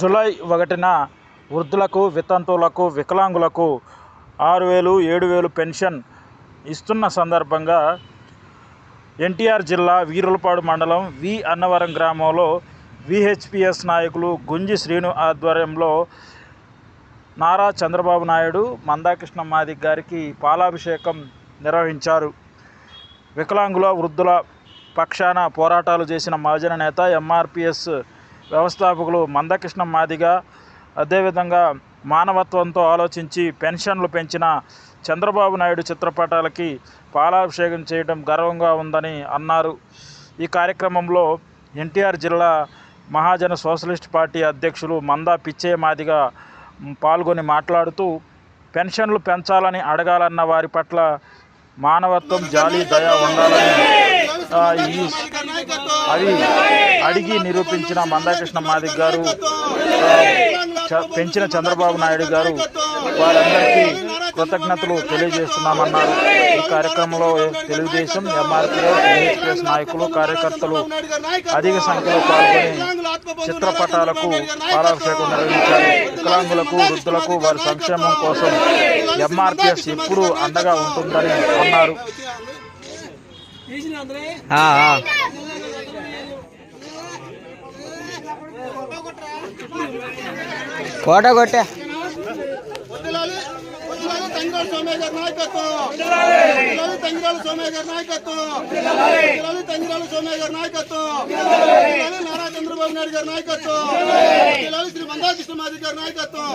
July ఒకటిన వృద్ధులకు వితంతువులకు వికలాంగులకు ఆరు వేలు ఏడు వేలు పెన్షన్ ఇస్తున్న సందర్భంగా ఎన్టీఆర్ జిల్లా వీరులపాడు మండలం వి అన్నవరం గ్రామంలో విహెచ్పిఎస్ నాయకులు గుంజి శ్రీను ఆధ్వర్యంలో నారా చంద్రబాబు నాయుడు మందాకృష్ణ మాదిక్ గారికి పాలాభిషేకం నిర్వహించారు. వికలాంగుల వృద్ధుల పక్షాన పోరాటాలు చేసిన మహాజన నేత ఎంఆర్పిఎస్ వ్యవస్థాపకులు మందకృష్ణ మాదిగ అదేవిధంగా మానవత్వంతో ఆలోచించి పెన్షన్లు పెంచిన చంద్రబాబు నాయుడు చిత్రపటాలకి పాలాభిషేకం చేయడం గర్వంగా ఉందని అన్నారు. ఈ కార్యక్రమంలో ఎన్టీఆర్ జిల్లా మహాజన సోషలిస్ట్ పార్టీ అధ్యక్షులు మందా పిచ్చయ్య మాదిగ పాల్గొని మాట్లాడుతూ పెన్షన్లు పెంచాలని అడగాలన్న వారి పట్ల మానవత్వం జాలి దయ ఉండాలని ఈ అది అడిగి నిరూపించిన మందాకృష్ణ మాదిక్ గారు చ- పెంచిన చంద్రబాబు నాయుడు గారు వారందరికీ కృతజ్ఞతలు తెలియజేస్తున్నామన్నారు. ఈ కార్యక్రమంలో తెలుగుదేశం ఎంఆర్పీఎస్ ఎన్ఎస్పీఎస్ నాయకులు కార్యకర్తలు అధిక సంఖ్యలో పాల్గొని చిత్రపటాలకు పాలాభిషేకం నిర్వహించారు. వికలాంగులకు వృద్ధులకు వారి సంక్షేమం కోసం ఎంఆర్పిఎస్ ఎప్పుడూ అండగా ఉంటుందని అన్నారు. ఫోటో కొట్టే. తంగిరాల సోమయ్య గారి నాయకత్వం. తంగిరాల సోమయ్య గారి నాయకత్వం. తంగిరాల సోమయ్య గారి నాయకత్వం. నారా చంద్రబాబు నాయుడు గారి నాయకత్వం. శ్రీ మందాకృష్ణ మాది గారి నాయకత్వం.